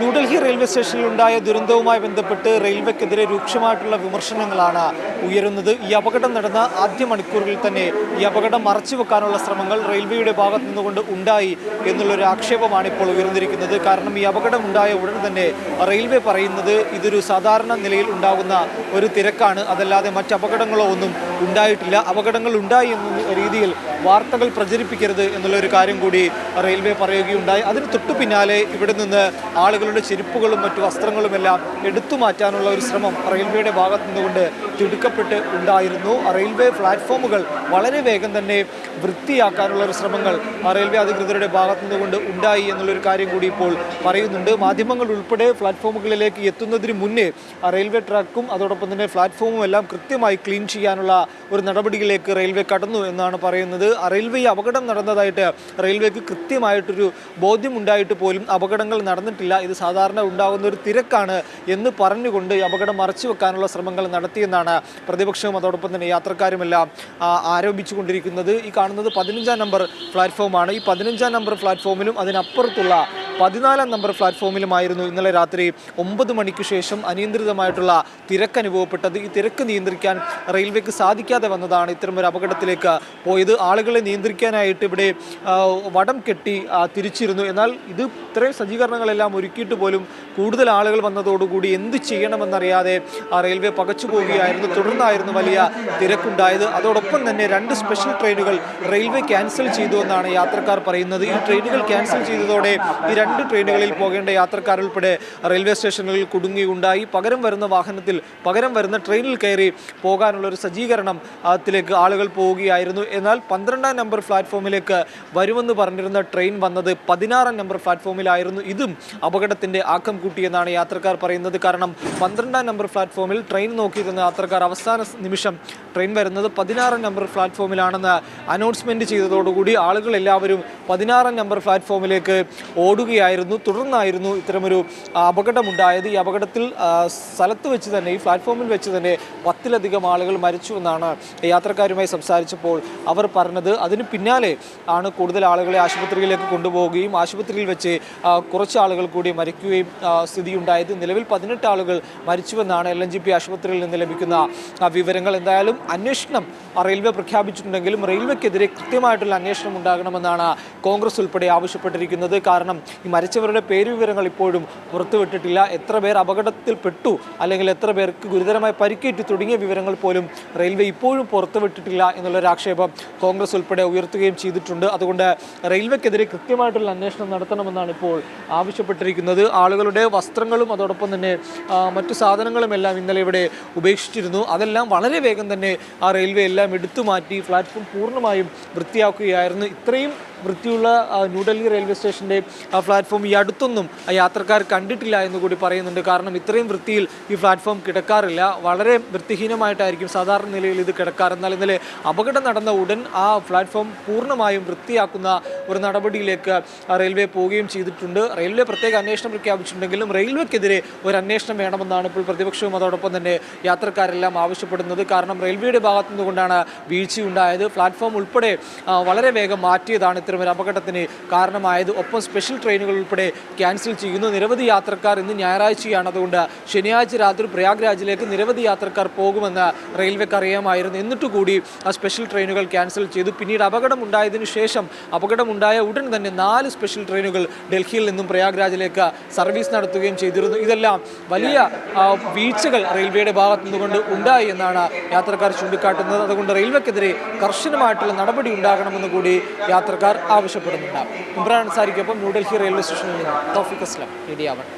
New Delhi railway സ്റ്റേഷനിലുണ്ടായ ദുരന്തവുമായി ബന്ധപ്പെട്ട് റെയിൽവേക്കെതിരെ രൂക്ഷമായിട്ടുള്ള വിമർശനങ്ങളാണ് ഉയരുന്നത്. ഈ അപകടം നടന്ന ആദ്യ മണിക്കൂറുകളിൽ തന്നെ ഈ അപകടം മറച്ചു വെക്കാനുള്ള ശ്രമങ്ങൾ റെയിൽവേയുടെ ഭാഗത്തു നിന്നുകൊണ്ട് ഉണ്ടായി എന്നുള്ളൊരു ആക്ഷേപമാണ് ഇപ്പോൾ ഉയർന്നിരിക്കുന്നത്. കാരണം ഈ അപകടം ഉണ്ടായ ഉടൻ തന്നെ റെയിൽവേ പറയുന്നത് ഇതൊരു സാധാരണ നിലയിൽ ഉണ്ടാകുന്ന ഒരു തിരക്കാണ്. അതല്ലാതെ മറ്റ് അപകടങ്ങളോ ഒന്നും ഉണ്ടായിട്ടില്ല. അപകടങ്ങൾ ഉണ്ടായി എന്ന രീതിയിൽ വാർത്തകൾ പ്രചരിപ്പിക്കരുത് എന്നുള്ള ഒരു കാര്യം കൂടി റെയിൽവേ പറയുകയുണ്ടായി. അതിന് തൊട്ടു പിന്നാലെ ഇവിടെ നിന്ന് ആളുകളുടെ ചെരുപ്പുകളും മറ്റു വസ്ത്രങ്ങളുമെല്ലാം എടുത്തു മാറ്റാനുള്ള ഒരു ശ്രമം റെയിൽവേയുടെ ഭാഗത്തു നിന്നുകൊണ്ട് തിടുക്കപ്പെട്ട് ഉണ്ടായിരുന്നു. റെയിൽവേ പ്ലാറ്റ്ഫോമുകൾ വളരെ വേഗം തന്നെ വൃത്തിയാക്കാനുള്ള ഒരു ശ്രമങ്ങൾ റെയിൽവേ അധികൃതരുടെ ഭാഗത്തു നിന്നുകൊണ്ട് ഉണ്ടായി എന്നുള്ളൊരു കാര്യം കൂടി ഇപ്പോൾ പറയുന്നുണ്ട്. മാധ്യമങ്ങൾ ഉൾപ്പെടെ പ്ലാറ്റ്ഫോമുകളിലേക്ക് എത്തുന്നതിന് മുന്നേ റെയിൽവേ ട്രാക്കും അതോടൊപ്പം തന്നെ പ്ലാറ്റ്ഫോമും എല്ലാം കൃത്യമായി ക്ലീൻ ചെയ്യാനുള്ള ഒരു നടപടിയിലേക്ക് റെയിൽവേ കടന്നു എന്നാണ് പറയുന്നത്. റെയിൽവേ അപകടം നടന്നതായിട്ട് റെയിൽവേക്ക് കൃത്യമായിട്ടൊരു ബോധ്യം ഉണ്ടായിട്ട് പോലും അപകടങ്ങൾ നടന്നിട്ടില്ല. ഇത് സാധാരണ ഉണ്ടാകുന്ന ഒരു തിരക്കാണ് എന്ന് പറഞ്ഞുകൊണ്ട് അപകടം മറച്ചു വെക്കാനുള്ള ശ്രമങ്ങൾ നടത്തിയെന്നാണ് പ്രതിപക്ഷവും അതോടൊപ്പം തന്നെ യാത്രക്കാരുമെല്ലാം ആരോപിച്ചുകൊണ്ടിരിക്കുന്നത്. ഈ കാണുന്നത് പതിനഞ്ചാം നമ്പർ പ്ലാറ്റ്ഫോമാണ്. ഈ പതിനഞ്ചാം നമ്പർ പ്ലാറ്റ്ഫോമിലും അതിനപ്പുറത്തുള്ള പതിനാലാം നമ്പർ പ്ലാറ്റ്ഫോമിലുമായിരുന്നു ഇന്നലെ രാത്രി ഒമ്പത് മണിക്ക് ശേഷം അനിയന്ത്രിതമായിട്ടുള്ള തിരക്ക് അനുഭവപ്പെട്ടത്. ഈ തിരക്ക് നിയന്ത്രിക്കാൻ റെയിൽവേക്ക് സാധിക്കാതെ വന്നതാണ് ഇത്തരമൊരു അപകടത്തിലേക്ക് പോയത്. ആളുകളെ നിയന്ത്രിക്കാനായിട്ട് ഇവിടെ വടം കെട്ടി തിരിച്ചിരുന്നു. എന്നാൽ ഇത് ഇത്രയും സജ്ജീകരണങ്ങളെല്ലാം ഒരുക്കിയിട്ട് പോലും കൂടുതൽ ആളുകൾ വന്നതോടുകൂടി എന്ത് ചെയ്യണമെന്നറിയാതെ ആ റെയിൽവേ പകച്ചു പോവുകയായിരുന്നു. തുടർന്നായിരുന്നു വലിയ തിരക്കുണ്ടായത്. അതോടൊപ്പം തന്നെ രണ്ട് സ്പെഷ്യൽ ട്രെയിനുകൾ റെയിൽവേ ക്യാൻസൽ ചെയ്തു എന്നാണ് യാത്രക്കാർ പറയുന്നത്. ഈ ട്രെയിനുകൾ ക്യാൻസൽ ചെയ്തതോടെ ഈ ട്രെയിനുകളിൽ പോകേണ്ട യാത്രക്കാർ ഉൾപ്പെടെ റെയിൽവേ സ്റ്റേഷനുകളിൽ കുടുങ്ങിയുണ്ടായി പകരം വരുന്ന വാഹനത്തിൽ പകരം വരുന്ന ട്രെയിനിൽ കയറി പോകാനുള്ള ഒരു സജ്ജീകരണം അതിലേക്ക് ആളുകൾ പോവുകയായിരുന്നു. എന്നാൽ പന്ത്രണ്ടാം നമ്പർ പ്ലാറ്റ്ഫോമിലേക്ക് വരുമെന്ന് പറഞ്ഞിരുന്ന ട്രെയിൻ വന്നത് പതിനാറാം നമ്പർ പ്ലാറ്റ്ഫോമിലായിരുന്നു. ഇതും അപകടത്തിന്റെ ആക്കം കൂട്ടിയെന്നാണ് യാത്രക്കാർ പറയുന്നത്. കാരണം പന്ത്രണ്ടാം നമ്പർ പ്ലാറ്റ്ഫോമിൽ ട്രെയിൻ നോക്കിയിരുന്ന യാത്രക്കാർ അവസാന നിമിഷം ട്രെയിൻ വരുന്നത് പതിനാറാം നമ്പർ പ്ലാറ്റ്ഫോമിലാണെന്ന് അനൗൺസ്മെന്റ് ചെയ്തതോടുകൂടി ആളുകൾ എല്ലാവരും പതിനാറാം നമ്പർ പ്ലാറ്റ്ഫോമിലേക്ക് ഓടുകയായിരുന്നു തുടർന്നായിരുന്നു ഇത്തരമൊരു അപകടമുണ്ടായത്. ഈ അപകടത്തിൽ സ്ഥലത്ത് വെച്ച് തന്നെ ഈ പ്ലാറ്റ്ഫോമിൽ വെച്ച് തന്നെ പത്തിലധികം ആളുകൾ മരിച്ചു എന്നാണ് യാത്രക്കാരുമായി സംസാരിച്ചപ്പോൾ അവർ പറഞ്ഞത്. അതിന് പിന്നാലെ ആണ് കൂടുതൽ ആളുകളെ ആശുപത്രിയിലേക്ക് കൊണ്ടുപോവുകയും ആശുപത്രിയിൽ വെച്ച് കുറച്ച് ആളുകൾ കൂടി മരിക്കുകയും സ്ഥിതി സ്ഥിതിയുണ്ടായത്. നിലവിൽ പതിനെട്ട് ആളുകൾ മരിച്ചുവെന്നാണ് എൽ എൻ ജി പി ആശുപത്രിയിൽ നിന്ന് ലഭിക്കുന്ന വിവരങ്ങൾ. എന്തായാലും അന്വേഷണം റെയിൽവേ പ്രഖ്യാപിച്ചിട്ടുണ്ടെങ്കിലും റെയിൽവേക്കെതിരെ കൃത്യമായിട്ടുള്ള അന്വേഷണം ഉണ്ടാകണമെന്നാണ് കോൺഗ്രസ് ഉൾപ്പെടെ ആവശ്യപ്പെട്ടിരിക്കുന്നത്. കാരണം ഈ മരിച്ചവരുടെ പേരുവിവരങ്ങൾ ഇപ്പോഴും പുറത്തുവിട്ടിട്ടില്ല എത്ര പേർ അപകടത്തിൽപ്പെട്ടു അല്ലെങ്കിൽ എത്ര പേർക്ക് ഗുരുതരമായി പരിക്കേറ്റു തുടങ്ങിയ വിവരങ്ങൾ പോലും റെയിൽവേ ഇപ്പോഴും പുറത്തുവിട്ടിട്ടില്ല എന്നുള്ളൊരു ആക്ഷേപം കോൺഗ്രസ് ഉൾപ്പെടെ ഉയർത്തുകയും ചെയ്തിട്ടുണ്ട്. അതുകൊണ്ട് റെയിൽവേക്കെതിരെ കൃത്യമായിട്ടുള്ള അന്വേഷണം നടത്തണമെന്നാണ് ഇപ്പോൾ ആവശ്യപ്പെട്ടിരിക്കുന്നത്. ആളുകളുടെ വസ്ത്രങ്ങളും അതോടൊപ്പം തന്നെ മറ്റു സാധനങ്ങളും എല്ലാം ഇന്നലെ ഇവിടെ ഉപേക്ഷിച്ചിരുന്നു. അതെല്ലാം വളരെ വേഗം തന്നെ ആ റെയിൽവേ എല്ലാം എടുത്തു മാറ്റി പ്ലാറ്റ്ഫോം പൂർണമായും വൃത്തിയാക്കുകയായിരുന്നു. ഇത്രയും വൃത്തിയുള്ള ന്യൂഡൽഹി റെയിൽവേ സ്റ്റേഷന്റെ ആ പ്ലാറ്റ്ഫോം ഈ അടുത്തൊന്നും യാത്രക്കാർ കണ്ടിട്ടില്ല എന്ന് കൂടി പറയുന്നുണ്ട്. കാരണം ഇത്രയും വൃത്തിയിൽ ഈ പ്ലാറ്റ്ഫോം കിടക്കാറില്ല. വളരെ വൃത്തിഹീനമായിട്ടായിരിക്കും സാധാരണ നിലയിൽ ഇത് കിടക്കാറ്. എന്നാൽ ഇന്നലെ അപകടം നടന്ന ഉടൻ ആ പ്ലാറ്റ്ഫോം പൂർണമായും വൃത്തിയാക്കുന്ന ഒരു നടപടിയിലേക്ക് റെയിൽവേ പോവുകയും ചെയ്തിട്ടുണ്ട്. റെയിൽവേ പ്രത്യേക അന്വേഷണം പ്രഖ്യാപിച്ചിട്ടുണ്ടെങ്കിലും റെയിൽവേക്കെതിരെ ഒരു അന്വേഷണം വേണമെന്നാണ് ഇപ്പോൾ പ്രതിപക്ഷവും അതോടൊപ്പം തന്നെ യാത്രക്കാരെല്ലാം ആവശ്യപ്പെടുന്നത്. കാരണം റെയിൽവേയുടെ ഭാഗത്തു നിന്നുകൊണ്ടാണ് വീഴ്ചയുണ്ടായത്. പ്ലാറ്റ്ഫോം ഉൾപ്പെടെ വളരെ വേഗം മാറ്റിയതാണ്. ഇത്തരമൊരു അപകടത്തിന് കാരണമായത്. ഒപ്പം സ്പെഷ്യൽ ട്രെയിനുകൾ ഉൾപ്പെടെ ക്യാൻസൽ ചെയ്യുന്നു. നിരവധി യാത്രക്കാർ ഇന്ന് ഞായറാഴ്ചയാണ്. അതുകൊണ്ട് ശനിയാഴ്ച രാത്രി പ്രയാഗ്രാജിലേക്ക് നിരവധി യാത്രക്കാർ പോകുമെന്ന് റെയിൽവേക്ക് അറിയാമായിരുന്നു. എന്നിട്ട് കൂടി ആ സ്പെഷ്യൽ ട്രെയിനുകൾ ക്യാൻസൽ ചെയ്തു. പിന്നീട് അപകടം ഉണ്ടായതിനു ശേഷം അപകടമുണ്ടായ ഉടൻ തന്നെ നാല് സ്പെഷ്യൽ ട്രെയിനുകൾ ഡൽഹിയിൽ നിന്നും പ്രയാഗ്രാജിലേക്ക് സർവീസ് നടത്തുകയും ചെയ്തിരുന്നു. ഇതെല്ലാം വലിയ വീഴ്ചകൾ റെയിൽവേയുടെ ഭാഗത്തു നിന്നുകൊണ്ട് ഉണ്ടായി എന്നാണ് യാത്രക്കാർ ചൂണ്ടിക്കാട്ടുന്നത്. അതുകൊണ്ട് റെയിൽവേക്കെതിരെ കർശനമായിട്ടുള്ള നടപടി ഉണ്ടാകണമെന്ന് കൂടി യാത്രക്കാർ ആവശ്യപ്പെടുന്നുണ്ട് ഇമ്രാൻ അൻസാരിക്കൊപ്പം ന്യൂഡൽഹി റെയിൽവേ സ്റ്റേഷനിൽ നിന്ന് തോഫിക് അസ്ലം മീഡിയ വൺ